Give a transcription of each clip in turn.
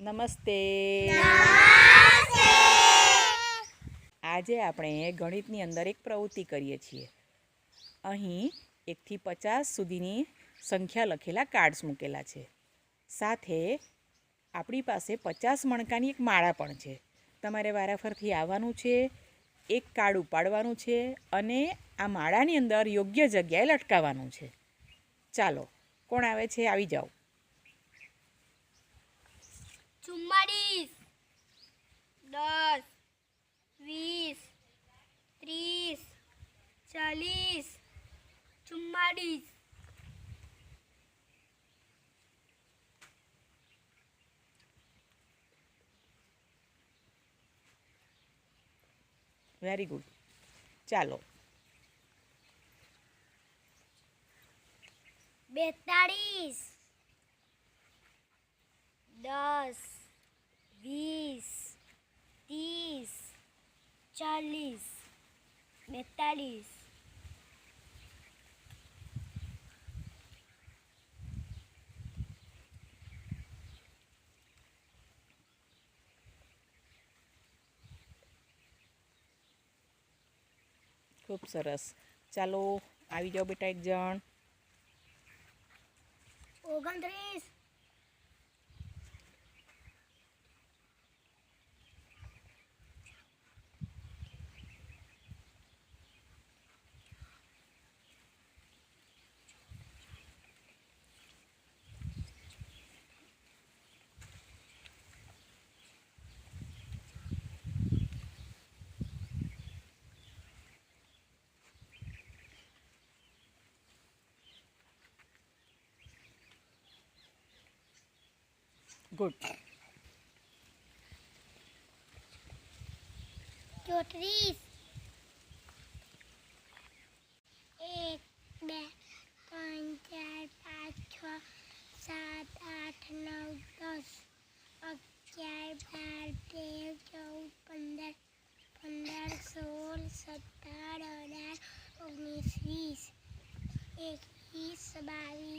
નમસ્તે. આજે આપણે ગણિતની અંદર એક પ્રવૃત્તિ કરીએ છીએ. અહીં એકથી પચાસ સુધીની સંખ્યા લખેલા કાર્ડ્સ મૂકેલા છે. સાથે આપણી પાસે પચાસ મણકાની એક માળા પણ છે. તમારે વારાફરથી આવવાનું છે એક કાર્ડ ઉપાડવાનું છે અને આ માળાની અંદર યોગ્ય જગ્યાએ લટકાવવાનું છે. ચાલો કોણ આવે છે? આવી જાઓ. ચુમ્માળીસ દસ વીસ ત્રીસ ચાલીસ ચુમ્માળીસ. વેરી ગુડ ચાલો. બેતાળીસ. દસ વીસ ત્રીસ ચાલીસ બેતાળીસ ખૂબ સરસ ચાલો આવી જાઓ બેટા એક જણ ઓગણત્રીસ ગુડ ચોત્રીસ એક બે ત્રણ ચાર પાંચ છ સાત આઠ નવ દસ અગિયાર બાર તેર ચૌદ પંદર પંદર સોળ સત્તર અઢાર ઓગણીસ વીસ એકવીસ બાવીસ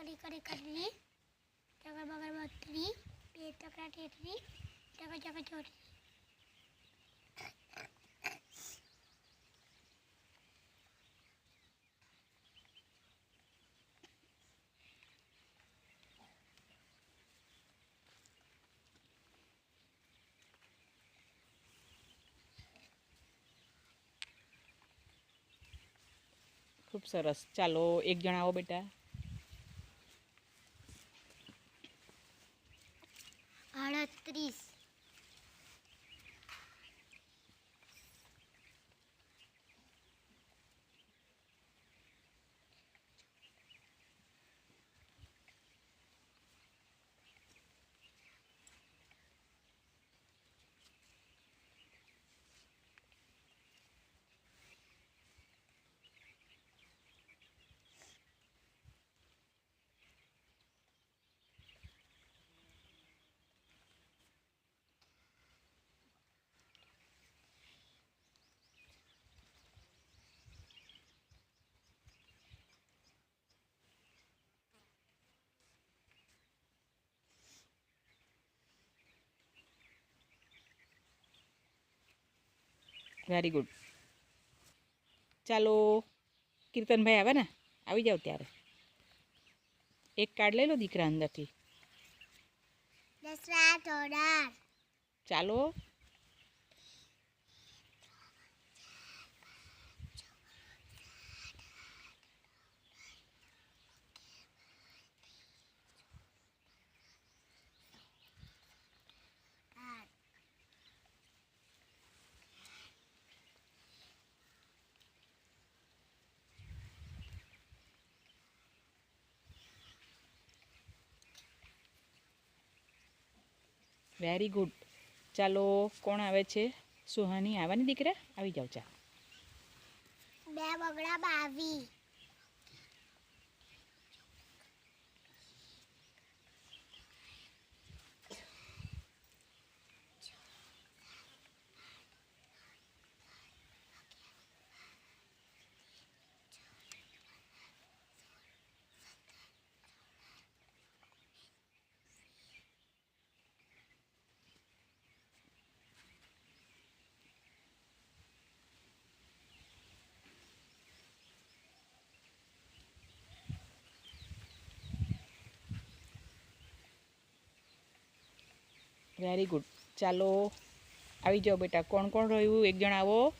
ચોગડી કરી કટલી ચોગડ બગર બત્રી. બે ટકરા તેત્રીસ ચોગડ ચોગડ ચોત્રીસ ખૂબ સરસ. ચાલો, એક જણાવો બેટા. triste. વેરી ગુડ ચાલો કીર્તનભાઈ આવે ને? આવી જાઓ ત્યારે. એક કાર્ડ લઈ લો દીકરા અંદરથી. ચાલો. વેરી ગુડ ચાલો, કોણ આવે છે? સુહાની આવવાની દીકરા? આવી જાઓ, ચા. બે બગડા બાવી. વેરી ગુડ ચાલો આવી જાઓ બેટા. કોણ કોણ રહ્યું? એક જણ આવો.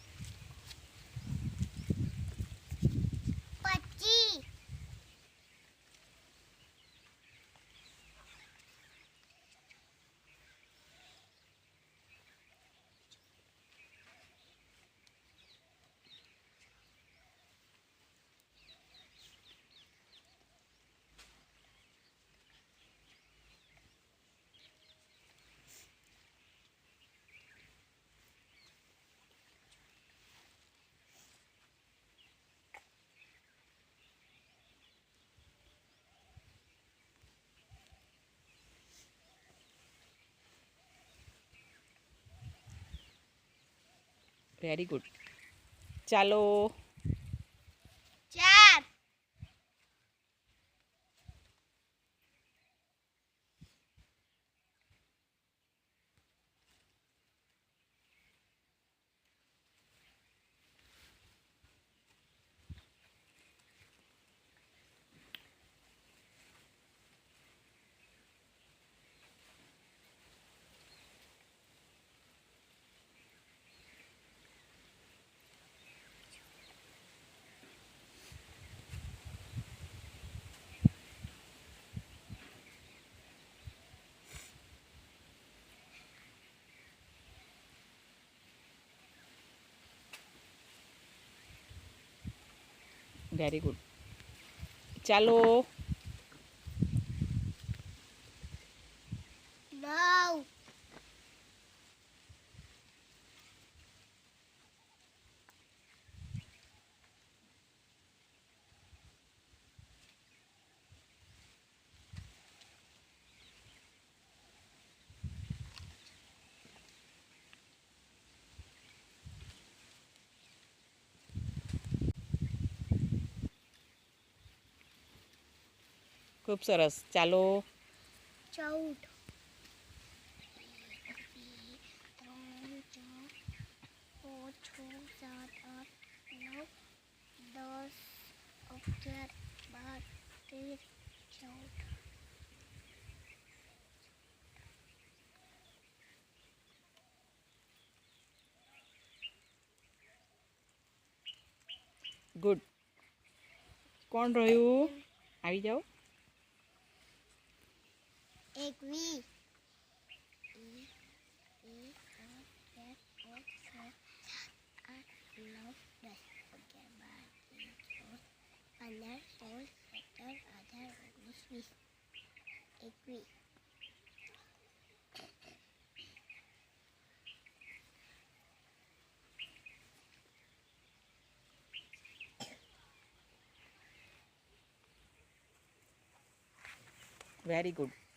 વેરી ગુડ ચાલો ચાર વેરી ગુડ ચાલો ખૂબ સરસ. ચાલો. ચૌદ. દસ અગિયાર બાર તેર ચૌદ ગુડ. કોણ રહ્યું? આવી જાઓ. એકવીસ એક બે ત્રણ ચાર પાંચ છ સાત આઠ નવ દસ અગિયાર બાર તેર ચૌદ પંદર સોળ સત્તર અઢાર ઓગણીસ વીસ એકવીસ વેરી ગુડ